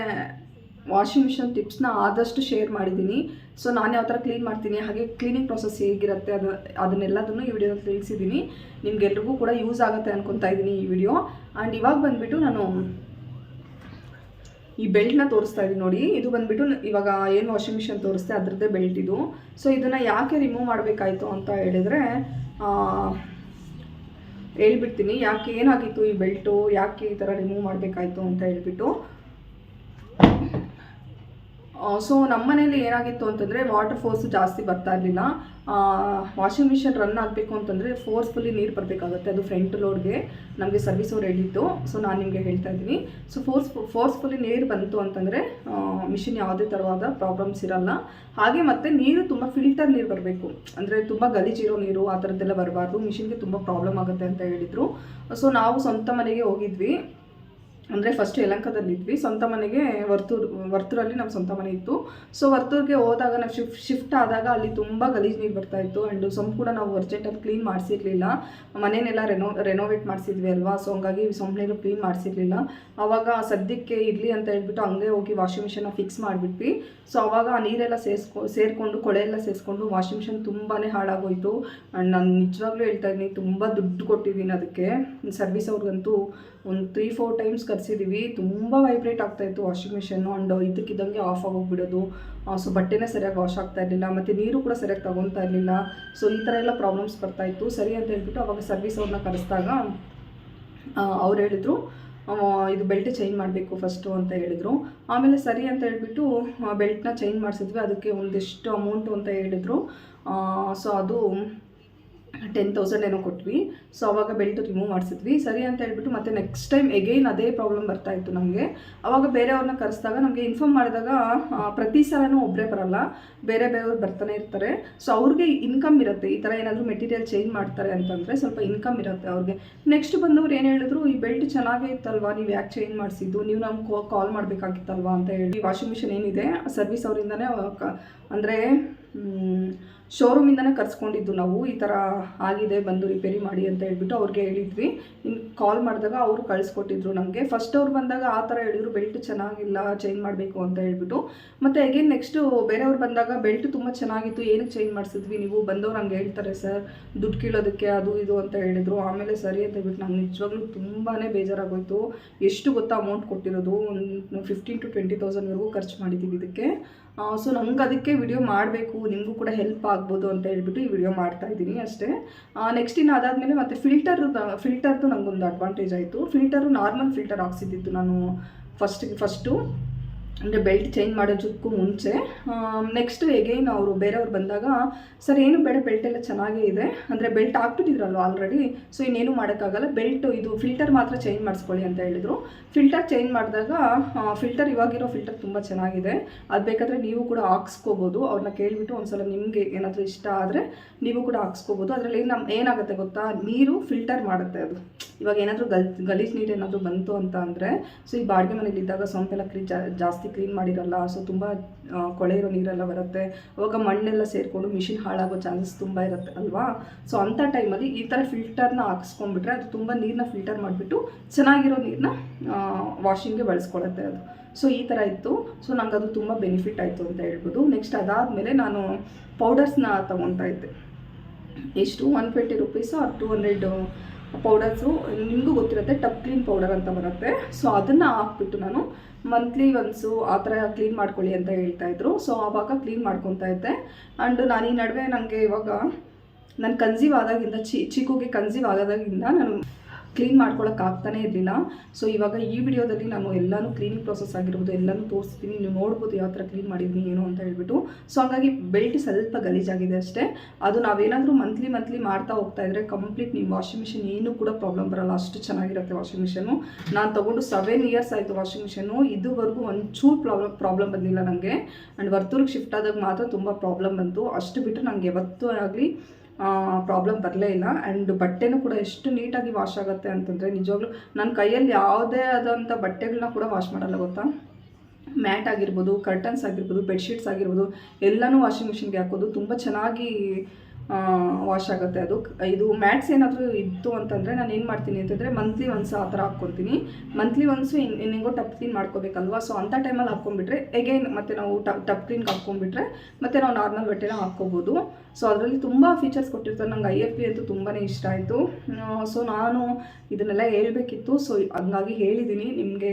ವಾಷಿಂಗ್ ಮಿಷನ್ ಟಿಪ್ಸ್ನ ಆದಷ್ಟು ಶೇರ್ ಮಾಡಿದ್ದೀನಿ. ಸೊ ನಾನು ಯಾವ ಥರ ಕ್ಲೀನ್ ಮಾಡ್ತೀನಿ, ಹಾಗೆ ಕ್ಲೀನಿಂಗ್ ಪ್ರೊಸೆಸ್ ಹೇಗಿರುತ್ತೆ, ಅದು, ಅದನ್ನೆಲ್ಲದನ್ನು ಈ ವಿಡಿಯೋದಲ್ಲಿ ತಿಳಿಸಿದ್ದೀನಿ. ನಿಮ್ಗೆಲ್ರಿಗೂ ಕೂಡ ಯೂಸ್ ಆಗುತ್ತೆ ಅನ್ಕೊತಾ ಇದ್ದೀನಿ ಈ ವಿಡಿಯೋ. ಆ್ಯಂಡ್ ಇವಾಗ ಬಂದುಬಿಟ್ಟು ನಾನು ಈ ಬೆಲ್ಟ್ನ ತೋರಿಸ್ತಾ ಇದ್ದೀನಿ ನೋಡಿ. ಇದು ಬಂದ್ಬಿಟ್ಟು ಇವಾಗ ಏನು ವಾಷಿಂಗ್ ಮಿಷಿನ್ ತೋರಿಸ್ತೆ ಅದರದ್ದೇ ಬೆಲ್ಟ್ ಇದು. ಸೊ ಇದನ್ನು ಯಾಕೆ ರಿಮೂವ್ ಮಾಡಬೇಕಾಯ್ತು ಅಂತ ಹೇಳಿದರೆ ಹೇಳ್ಬಿಡ್ತೀನಿ. ಯಾಕೆ ಏನಾಗಿತ್ತು ಈ ಬೆಲ್ಟು? ಯಾಕೆ ಈ ಥರ ರಿಮೂವ್ ಮಾಡಬೇಕಾಯ್ತು ಅಂತ ಹೇಳ್ಬಿಟ್ಟು ಸೊ ನಮ್ಮ ಮನೇಲಿ ಏನಾಗಿತ್ತು ಅಂತಂದರೆ ವಾಟರ್ ಫೋರ್ಸ್ ಜಾಸ್ತಿ ಬರ್ತಾ ಇರಲಿಲ್ಲ. ವಾಷಿಂಗ್ ಮಿಷಿನ್ ರನ್ ಆಗಬೇಕು ಅಂತಂದರೆ ಫೋರ್ಸ್ಫುಲ್ಲಿ ನೀರು ಬರಬೇಕಾಗುತ್ತೆ, ಅದು ಫ್ರಂಟ್ ಲೋಡ್ಗೆ ನಮಗೆ ಸರ್ವಿಸ್ ಅವ್ರು ಹೇಳಿತ್ತು ಸೊ ನಾನು ನಿಮಗೆ ಹೇಳ್ತಾ ಇದ್ದೀನಿ. ಸೊ ಫೋರ್ಸ್ ಫೋರ್ಸ್ಫುಲ್ಲಿ ನೀರು ಬಂತು ಅಂತಂದರೆ ಮಿಷಿನ್ ಯಾವುದೇ ಥರವಾದ ಪ್ರಾಬ್ಲಮ್ಸ್ ಇರಲ್ಲ. ಹಾಗೆ ಮತ್ತು ನೀರು ತುಂಬ ಫಿಲ್ಟರ್ ನೀರು ಬರಬೇಕು. ಅಂದರೆ ತುಂಬ ಗಲೀಜಿರೋ ನೀರು, ಆ ಥರದ್ದೆಲ್ಲ ಬರಬಾರ್ದು. ಮಿಷಿನ್ಗೆ ತುಂಬ ಪ್ರಾಬ್ಲಮ್ ಆಗುತ್ತೆ ಅಂತ ಹೇಳಿದರು. ಸೊ ನಾವು ಸ್ವಂತ ಮನೆಗೆ ಹೋಗಿದ್ವಿ. ಅಂದರೆ ಫಸ್ಟ್ ಯಲಂಕದಲ್ಲಿದ್ವಿ. ಸ್ವಂತ ಮನೆಗೆ ವರ್ತೂರು, ವರ್ತೂರಲ್ಲಿ ನಮ್ಮ ಸ್ವಂತ ಮನೆ ಇತ್ತು. ಸೊ ವರ್ತೂರಿಗೆ ಹೋದಾಗ ನಾವು ಶಿಫ್ಟ್ ಶಿಫ್ಟ್ ಆದಾಗ ಅಲ್ಲಿ ತುಂಬ ಗಲೀಜು ನೀರು ಬರ್ತಾ ಇತ್ತು ಆ್ಯಂಡ್ ಸೊಂಪು ಕೂಡ ನಾವು ಅರ್ಜೆಂಟಾಗಿ ಕ್ಲೀನ್ ಮಾಡಿಸಿರ್ಲಿಲ್ಲ. ಮನೆಯನ್ನೆಲ್ಲ ರೆನೋ ರೆನೋವೇಟ್ ಮಾಡಿಸಿದ್ವಿ ಅಲ್ವಾ? ಸೊ ಹಂಗಾಗಿ ಸೊಂಪ್ನೇನು ಕ್ಲೀನ್ ಮಾಡಿಸಿರ್ಲಿಲ್ಲ. ಆವಾಗ ಸದ್ಯಕ್ಕೆ ಇರಲಿ ಅಂತ ಹೇಳ್ಬಿಟ್ಟು ಹಂಗೆ ಹೋಗಿ ವಾಷಿಂಗ್ ಮಿಷನ್ನ ಫಿಕ್ಸ್ ಮಾಡಿಬಿಟ್ವಿ. ಸೊ ಆವಾಗ ಆ ನೀರೆಲ್ಲ ಸೇರಿಸ್ಕೊ, ಸೇರಿಕೊಂಡು, ಕೊಳೆ ಎಲ್ಲ ಸೇರಿಸ್ಕೊಂಡು ವಾಷಿಂಗ್ ಮಿಷನ್ ತುಂಬಾ ಹಾಳಾಗೋಯಿತು. ಆ್ಯಂಡ್ ನಾನು ನಿಜವಾಗ್ಲೂ ಹೇಳ್ತಾ ಇದ್ದೀನಿ, ತುಂಬ ದುಡ್ಡು ಕೊಟ್ಟಿದ್ದೀನಿ ಅದಕ್ಕೆ. ಸರ್ವಿಸ್ ಅವ್ರಿಗಂತೂ ಒಂದು ತ್ರೀ ಫೋರ್ ಟೈಮ್ಸ್ ಕರೆಸಿದ್ದೀವಿ ತುಂಬ ವೈಬ್ರೇಟ್ ಆಗ್ತಾಯಿತ್ತು ವಾಷಿಂಗ್ ಮಿಷನ್ನು ಆ್ಯಂಡ್ ಇದಕ್ಕಿದ್ದಂಗೆ ಆಫ್ ಆಗೋಗ್ಬಿಡೋದು. ಸೊ ಬಟ್ಟೆನೇ ಸರಿಯಾಗಿ ವಾಶ್ ಆಗ್ತಾ ಇರಲಿಲ್ಲ, ಮತ್ತು ನೀರು ಕೂಡ ಸರಿಯಾಗಿ ತಗೊತಾ ಇರಲಿಲ್ಲ. ಸೊ ಈ ಥರ ಎಲ್ಲ ಪ್ರಾಬ್ಲಮ್ಸ್ ಬರ್ತಾಯಿತ್ತು ಸರಿ ಅಂತ ಹೇಳ್ಬಿಟ್ಟು ಅವಾಗ ಸರ್ವಿಸ್ ಅವ್ರನ್ನ ಕರೆಸಿದಾಗ ಅವ್ರು ಹೇಳಿದರು ಇದು ಬೆಲ್ಟ್ ಚೇಂಜ್ ಮಾಡಬೇಕು ಫಸ್ಟು ಅಂತ ಹೇಳಿದರು. ಆಮೇಲೆ ಸರಿ ಅಂತ ಹೇಳಿಬಿಟ್ಟು ಬೆಲ್ಟ್ನ ಚೇಂಜ್ ಮಾಡಿಸಿದ್ವಿ. ಅದಕ್ಕೆ ಒಂದಿಷ್ಟು ಅಮೌಂಟು ಅಂತ ಹೇಳಿದರು. ಸೊ ಅದು ಟೆನ್ ತೌಸಂಡ್ ಏನೋ ಕೊಟ್ವಿ. ಸೊ ಅವಾಗ ಬೆಲ್ಟ್ ರಿಮೂವ್ ಮಾಡಿಸಿದ್ವಿ. ಸರಿ ಅಂತ ಹೇಳ್ಬಿಟ್ಟು ಮತ್ತೆ ನೆಕ್ಸ್ಟ್ ಟೈಮ್ ಎಗೈನ್ ಅದೇ ಪ್ರಾಬ್ಲಮ್ ಬರ್ತಾ ಇತ್ತು ನಮಗೆ. ಅವಾಗ ಬೇರೆಯವ್ರನ್ನ ಕರೆಸಿದಾಗ ನಮಗೆ ಇನ್ಫಾರ್ಮ್ ಮಾಡಿದಾಗ ಪ್ರತಿ ಸಲನೂ ಒಬ್ಬರೇ ಬರಲ್ಲ. ಬೇರೆ ಬೇರೆಯವ್ರು ಬರ್ತಾನೆ ಇರ್ತಾರೆ. ಸೊ ಅವ್ರಿಗೆ ಇನ್ಕಮ್ ಇರುತ್ತೆ. ಈ ಥರ ಏನಾದರೂ ಮೆಟೀರಿಯಲ್ ಚೇಂಜ್ ಮಾಡ್ತಾರೆ ಅಂತಂದರೆ ಸ್ವಲ್ಪ ಇನ್ಕಮ್ ಇರುತ್ತೆ ಅವ್ರಿಗೆ. ನೆಕ್ಸ್ಟ್ ಬಂದವ್ರು ಏನು ಹೇಳಿದ್ರು, ಈ ಬೆಲ್ಟ್ ಚೆನ್ನಾಗೇ ಇತ್ತಲ್ವಾ? ನೀವು ಯಾಕೆ ಚೇಂಜ್ ಮಾಡಿಸಿದ್ದು? ನೀವು ನಮ್ಗೆ ಕಾಲ್ ಮಾಡಬೇಕಾಗಿತ್ತಲ್ವಾ? ಅಂತ ಹೇಳಿ. ವಾಷಿಂಗ್ ಮಿಷಿನ್ ಏನಿದೆ ಸರ್ವಿಸ್ ಅವರಿಂದನೇ ಅಂದರೆ ಶೋರೂಮಿಂದನೇ ಕರ್ಸ್ಕೊಂಡಿದ್ದು ನಾವು. ಈ ಥರ ಆಗಿದೆ, ಬಂದು ರಿಪೇರಿ ಮಾಡಿ ಅಂತ ಹೇಳ್ಬಿಟ್ಟು ಅವ್ರಿಗೆ ಹೇಳಿದ್ವಿ. ಇನ್ನು ಕಾಲ್ ಮಾಡಿದಾಗ ಅವರು ಕಳಿಸ್ಕೊಟ್ಟಿದ್ರು ನಮಗೆ. ಫಸ್ಟ್ ಅವ್ರು ಬಂದಾಗ ಆ ಥರ ಹೇಳಿದ್ರು ಬೆಲ್ಟ್ ಚೆನ್ನಾಗಿಲ್ಲ ಚೇಂಜ್ ಮಾಡಬೇಕು ಅಂತ ಹೇಳ್ಬಿಟ್ಟು. ಮತ್ತು ಅಗೇನ್ ನೆಕ್ಸ್ಟು ಬೇರೆಯವ್ರು ಬಂದಾಗ ಬೆಲ್ಟ್ ತುಂಬ ಚೆನ್ನಾಗಿತ್ತು, ಏನಕ್ಕೆ ಚೇಂಜ್ ಮಾಡಿಸಿದ್ವಿ? ನೀವು ಬಂದವ್ರು ಹಂಗೆ ಹೇಳ್ತಾರೆ ಸರ್ ದುಡ್ಡು ಕೀಳೋದಕ್ಕೆ ಅದು ಇದು ಅಂತ ಹೇಳಿದರು. ಆಮೇಲೆ ಸರಿ ಅಂತ ಹೇಳ್ಬಿಟ್ಟು ನಾನು ನಿಜವಾಗ್ಲೂ ತುಂಬಾ ಬೇಜಾರಾಗೋಯ್ತು. ಎಷ್ಟು ಗೊತ್ತಾ ಅಮೌಂಟ್ ಕೊಟ್ಟಿರೋದು? ಒಂದು ಫಿಫ್ಟೀನ್ ಟು ಟ್ವೆಂಟಿ ತೌಸಂಡ್ವರೆಗೂ ಖರ್ಚು ಮಾಡಿದ್ದೀವಿ ಇದಕ್ಕೆ. ಸೊ ನಂಗೆ ಅದಕ್ಕೆ ವಿಡಿಯೋ ಮಾಡಬೇಕು, ನಿಮಗೂ ಕೂಡ ಹೆಲ್ಪ್ ಆಗ್ಬೋದು ಅಂತ ಹೇಳ್ಬಿಟ್ಟು ಈ ವಿಡಿಯೋ ಮಾಡ್ತಾ ಇದ್ದೀನಿ ಅಷ್ಟೇ. ನೆಕ್ಸ್ಟ್ ಇನ್ನು ಅದಾದಮೇಲೆ ಮತ್ತು ಫಿಲ್ಟರ್ ಫಿಲ್ಟರ್ದು ನನಗೊಂದು ಅಡ್ವಾಂಟೇಜ್ ಆಯಿತು. ಫಿಲ್ಟರು ನಾರ್ಮಲ್ ಫಿಲ್ಟರ್ ಹಾಕ್ಸಿದ್ದಿತ್ತು ನಾನು ಫಸ್ಟ್ ಫಸ್ಟು ಅಂದರೆ ಬೆಲ್ಟ್ ಚೇಂಜ್ ಮಾಡೋದಕ್ಕೂ ಮುಂಚೆ ನೆಕ್ಸ್ಟ್ ಎಗೈನ್ ಅವರು ಬೇರೆಯವ್ರು ಬಂದಾಗ, ಸರ್, ಏನು ಬೇಡ ಬೆಲ್ಟ್ ಎಲ್ಲ ಚೆನ್ನಾಗೇ ಇದೆ. ಅಂದರೆ ಬೆಲ್ಟ್ ಹಾಕ್ಬಿಟ್ಟಿದ್ರಲ್ವ ಆಲ್ರೆಡಿ ಸೊ ಇನ್ನೇನು ಮಾಡೋಕ್ಕಾಗಲ್ಲ. ಬೆಲ್ಟ್ ಇದು ಫಿಲ್ಟರ್ ಮಾತ್ರ ಚೇಂಜ್ ಮಾಡಿಸ್ಕೊಳ್ಳಿ ಅಂತ ಹೇಳಿದರು. ಫಿಲ್ಟರ್ ಚೇಂಜ್ ಮಾಡಿದಾಗ ಫಿಲ್ಟರ್ ಇವಾಗಿರೋ ಫಿಲ್ಟರ್ ತುಂಬ ಚೆನ್ನಾಗಿದೆ. ಅದು ಬೇಕಾದರೆ ನೀವು ಕೂಡ ಹಾಕ್ಸ್ಕೋಬೋದು. ಅವ್ರನ್ನ ಕೇಳಿಬಿಟ್ಟು ಒಂದ್ಸಲ ನಿಮಗೆ ಏನಾದರೂ ಇಷ್ಟ ಆದರೆ ನೀವು ಕೂಡ ಹಾಕ್ಸ್ಕೋಬೋದು. ಅದರಲ್ಲಿ ನಮ್ಮ ಏನಾಗುತ್ತೆ ಗೊತ್ತಾ? ನೀರು ಫಿಲ್ಟರ್ ಮಾಡುತ್ತೆ ಅದು. ಇವಾಗ ಏನಾದರೂ ಗಲ್, ಗಲೀಜು ನೀರು ಏನಾದರೂ ಬಂತು ಅಂತ ಅಂದರೆ ಸೊ ಈ ಬಾಡಿಗೆ ಮನೇಲಿ ಇದ್ದಾಗ ಸೊಂಪೆಲ್ಲ ಕ್ಲೀನ್ ಜಾಸ್ತಿ ಕ್ಲೀನ್ ಮಾಡಿರಲ್ಲ ಸೊ ತುಂಬ ಕೊಳೆ ಇರೋ ನೀರೆಲ್ಲ ಬರುತ್ತೆ. ಅವಾಗ ಮಣ್ಣೆಲ್ಲ ಸೇರಿಕೊಂಡು ಮಿಷಿನ್ ಹಾಳಾಗೋ ಚಾನ್ಸಸ್ ತುಂಬ ಇರುತ್ತೆ ಅಲ್ವಾ? ಸೊ ಅಂಥ ಟೈಮಲ್ಲಿ ಈ ಥರ ಫಿಲ್ಟರ್ನ ಹಾಕ್ಸ್ಕೊಂಡ್ಬಿಟ್ರೆ ಅದು ತುಂಬ ನೀರನ್ನ ಫಿಲ್ಟರ್ ಮಾಡಿಬಿಟ್ಟು ಚೆನ್ನಾಗಿರೋ ನೀರನ್ನ ವಾಷಿಂಗ್ಗೆ ಬಳಸ್ಕೊಳುತ್ತೆ ಅದು. ಸೊ ಈ ಥರ ಇತ್ತು. ಸೊ ನಂಗೆ ಅದು ತುಂಬ ಬೆನಿಫಿಟ್ ಆಯಿತು ಅಂತ ಹೇಳ್ಬೋದು. ನೆಕ್ಸ್ಟ್ ಅದಾದಮೇಲೆ ನಾನು ಪೌಡರ್ಸ್ನ ತೊಗೊತಾ ಇದ್ದೆ. ಎಷ್ಟು? One twenty rupees to hundred powders, ನಿಮಗೂ ಗೊತ್ತಿರುತ್ತೆ ಟಪ್ ಕ್ಲೀನ್ ಪೌಡರ್ ಅಂತ ಬರುತ್ತೆ. ಸೊ ಅದನ್ನು ಹಾಕ್ಬಿಟ್ಟು ನಾನು ಮಂತ್ಲಿ ಒನ್ಸು ಆ ಥರ ಕ್ಲೀನ್ ಮಾಡ್ಕೊಳ್ಳಿ ಅಂತ ಹೇಳ್ತಾ ಇದ್ರು. ಸೊ ಆವಾಗ ಕ್ಲೀನ್ ಮಾಡ್ಕೊತಾ ಇದ್ದೆ. ಆ್ಯಂಡ್ ನಾನು ಈ ನಡುವೆ ನನಗೆ ಇವಾಗ, ನಾನು ಕನ್ಸೀವ್ ಆದಾಗಿಂದ, ಚಿ ಚಿಕ್ಕುಗೆ ಕನ್ಸೀವ್ ಆಗೋದಾಗಿಂದ ನಾನು ಕ್ಲೀನ್ ಮಾಡ್ಕೊಳಕ್ಕೆ ಆಗ್ತಾನೇ ಇರಲಿಲ್ಲ. ಸೊ ಇವಾಗ ಈ ವಿಡಿಯೋದಲ್ಲಿ ನಾನು ಎಲ್ಲಾನು ಕ್ಲೀನಿಂಗ್ ಪ್ರೊಸೆಸ್ ಆಗಿರ್ಬೋದು, ಎಲ್ಲನೂ ತೋರಿಸ್ತೀನಿ. ನೀವು ನೋಡ್ಬೋದು ಯಾವ ಥರ ಕ್ಲೀನ್ ಮಾಡಿದ್ದೀನಿ ಏನು ಅಂತ ಹೇಳ್ಬಿಟ್ಟು. ಸೊ ಹಾಗಾಗಿ ಬೆಲ್ಟ್ ಸ್ವಲ್ಪ ಗಲೀಜಾಗಿದೆ ಅಷ್ಟೇ. ಅದು ನಾವೇನಾದರೂ ಮಂತ್ಲಿ ಮಂತ್ಲಿ ಮಾಡ್ತಾ ಹೋಗ್ತಾ ಇದ್ರೆ ಕಂಪ್ಲೀಟ್ ನಿಮ್ಮ ವಾಷಿಂಗ್ ಮಿಷಿನ್ ಏನೂ ಕೂಡ ಪ್ರಾಬ್ಲಮ್ ಬರಲ್ಲ. ಅಷ್ಟು ಚೆನ್ನಾಗಿರುತ್ತೆ ವಾಷಿಂಗ್ ಮಿಷಿನು ನಾನು ತೊಗೊಂಡು ಸೆವೆನ್ ಇಯರ್ಸ್ ಆಯಿತು ವಾಷಿಂಗ್ ಮಿಷಿನು ಇದುವರೆಗೂ ಒಂಚೂರು ಪ್ರಾಬ್ಲಮ್ ಪ್ರಾಬ್ಲಮ್ ಬಂದಿಲ್ಲ ನನಗೆ ಆ್ಯಂಡ್ ವರ್ತೂರಿಗೆ ಶಿಫ್ಟ್ ಆದಾಗ ಮಾತ್ರ ತುಂಬ ಪ್ರಾಬ್ಲಮ್ ಬಂತು. ಅಷ್ಟು ಬಿಟ್ಟರೆ ನನಗೆ ಯಾವತ್ತೂ ಆಗಲಿ ಪ್ರಾಬ್ಲಮ್ ಬರಲೇ ಇಲ್ಲ. ಆ್ಯಂಡ್ ಬಟ್ಟೆನೂ ಕೂಡ ಎಷ್ಟು ನೀಟಾಗಿ ವಾಶ್ ಆಗುತ್ತೆ ಅಂತಂದರೆ ನಿಜವಾಗ್ಲೂ ನನ್ನ ಕೈಯಲ್ಲಿ ಯಾವುದೇ ಆದಂಥ ಬಟ್ಟೆಗಳನ್ನ ಕೂಡ ವಾಶ್ ಮಾಡಲ್ಲ ಗೊತ್ತಾ? ಮ್ಯಾಟ್ ಆಗಿರ್ಬೋದು ಕರ್ಟನ್ಸ್ ಆಗಿರ್ಬೋದು ಬೆಡ್ಶೀಟ್ಸ್ ಆಗಿರ್ಬೋದು, ಎಲ್ಲನೂ ವಾಷಿಂಗ್ ಮಿಷಿನ್ಗೆ ಹಾಕೋದು. ತುಂಬ ಚೆನ್ನಾಗಿ ವಾಶ್ ಆಗುತ್ತೆ ಅದು. ಇದು ಮ್ಯಾಟ್ಸ್ ಏನಾದರೂ ಇತ್ತು ಅಂತಂದರೆ ನಾನು ಏನು ಮಾಡ್ತೀನಿ ಅಂತಂದರೆ ಮಂತ್ಲಿ ಒನ್ಸ್ ಆ ಥರ ಹಾಕ್ಕೊತೀನಿ ಮಂತ್ಲಿ ಒನ್ಸು ಇನ್ ಹೆಂಗೋ ಟಪ್ ಕ್ಲೀನ್ ಮಾಡ್ಕೋಬೇಕಲ್ವಾ? ಸೊ ಅಂಥ ಟೈಮಲ್ಲಿ ಹಾಕ್ಕೊಂಬಿಟ್ರೆ ಎಗೈನ್ ಮತ್ತು ನಾವು ಟಪ್ ಟಪ್ ಕ್ಲೀನ್ಗೆ ಹಾಕ್ಕೊಂಬಿಟ್ರೆ ಮತ್ತು ನಾವು ನಾರ್ಮಲ್ ಬಟ್ಟೆನ ಹಾಕ್ಕೋಬೋದು. ಸೊ ಅದರಲ್ಲಿ ತುಂಬ ಫೀಚರ್ಸ್ ಕೊಟ್ಟಿರ್ತಾರೆ. ನಂಗೆ ಐ ಎಫ್ ಪಿ ಅಂತೂ ತುಂಬಾ ಇಷ್ಟ ಆಯಿತು. ಸೊ ನಾನು ಇದನ್ನೆಲ್ಲ ಹೇಳಬೇಕಿತ್ತು. ಸೊ ಹಂಗಾಗಿ ಹೇಳಿದ್ದೀನಿ ನಿಮಗೆ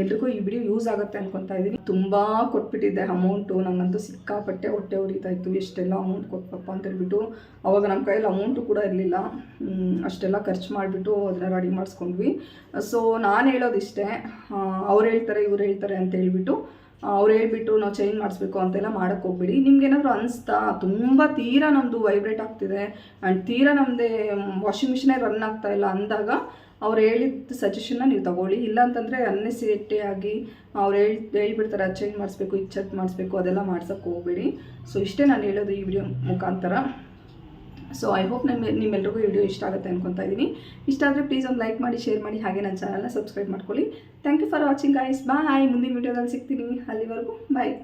ಎಲ್ರಿಗೂ ಈ ವಿಡಿಯೋ ಯೂಸ್ ಆಗುತ್ತೆ ಅನ್ಕೊತಾ ಇದ್ದೀನಿ ತುಂಬ ಕೊಟ್ಬಿಟ್ಟಿದ್ದೆ ಅಮೌಂಟು ನಂಗಂತೂ ಸಿಕ್ಕಾಪಟ್ಟೆ ಹೊಟ್ಟೆ ಉರಿತಾಯಿತ್ತು ಎಷ್ಟೆಲ್ಲ ಅಮೌಂಟ್ ಕೊಟ್ಪಪ್ಪ ಅಂತ ಹೇಳ್ಬಿಟ್ಟು. ಅವಾಗ ನಮ್ಮ ಕೈಯಲ್ಲಿ ಅಮೌಂಟು ಕೂಡ ಇರಲಿಲ್ಲ. ಅಷ್ಟೆಲ್ಲ ಖರ್ಚು ಮಾಡಿಬಿಟ್ಟು ಅದನ್ನ ರೆಡಿ ಮಾಡಿಸ್ಕೊಂಡ್ವಿ. ಸೊ ನಾನು ಹೇಳೋದಿಷ್ಟೇ ಅವ್ರು ಹೇಳ್ತಾರೆ, ಇವ್ರು ಹೇಳ್ತಾರೆ ಅಂತ ಹೇಳ್ಬಿಟ್ಟು ಅವ್ರು ಹೇಳ್ಬಿಟ್ಟು ನಾವು ಚೇಂಜ್ ಮಾಡಿಸ್ಬೇಕು ಅಂತೆಲ್ಲ ಮಾಡೋಕ್ಕೆ ಹೋಗ್ಬೇಡಿ. ನಿಮ್ಗೇನಾದರೂ ಅನಿಸ್ತಾ, ತುಂಬ ತೀರಾ ನಮ್ಮದು ವೈಬ್ರೇಟ್ ಆಗ್ತಿದೆ ಆ್ಯಂಡ್ ತೀರಾ ನಮ್ಮದೇ ವಾಷಿಂಗ್ ಮಿಷಿನೇ ರನ್ ಆಗ್ತಾ ಇಲ್ಲ ಅಂದಾಗ, ಅವ್ರು ಹೇಳಿದ ಸಜೆಷನ್ನ ನೀವು ತಗೊಳ್ಳಿ. ಇಲ್ಲಾಂತಂದರೆ ಅಂತಂದರೆ ಅನ್ನೆಸಿಟಿ ಆಗಿ ಅವ್ರು ಹೇಳಿ, ಹೇಳ್ಬಿಡ್ತಾರೆ, ಅದು ಚೇಂಜ್ ಮಾಡಿಸ್ಬೇಕು, ಇದು ಚೆಕ್ ಮಾಡಿಸ್ಬೇಕು, ಅದೆಲ್ಲ ಮಾಡ್ಸೋಕ್ಕೆ ಹೋಗ್ಬೇಡಿ. ಸೊ ಇಷ್ಟೇ ನಾನು ಹೇಳೋದು ಈ ವಿಡಿಯೋ ಮುಖಾಂತರ. ಸೊ ಐ ಹೋಪ್ ನಿಮ್ಮ ನಿಮ್ಮೆಲ್ರಿಗೂ ವಿಡಿಯೋ ಇಷ್ಟ ಆಗುತ್ತೆ ಅನ್ಕೊತಾ ಇದ್ದೀನಿ ಇಷ್ಟ ಆದರೆ ಪ್ಲೀಸ್ ಒಂದು ಲೈಕ್ ಮಾಡಿ ಶೇರ್ ಮಾಡಿ, ಹಾಗೆ ನನ್ನ ಚಾನಲ್ನ ಸಬ್ಸ್ಕ್ರೈಬ್ ಮಾಡ್ಕೊಳ್ಳಿ. Thank you for watching guys bye ಮುಂದಿನ ವೀಡಿಯೋದಲ್ಲಿ ಸಿಗ್ತೀನಿ. ಅಲ್ಲಿವರೆಗೂ ಬಾಯ್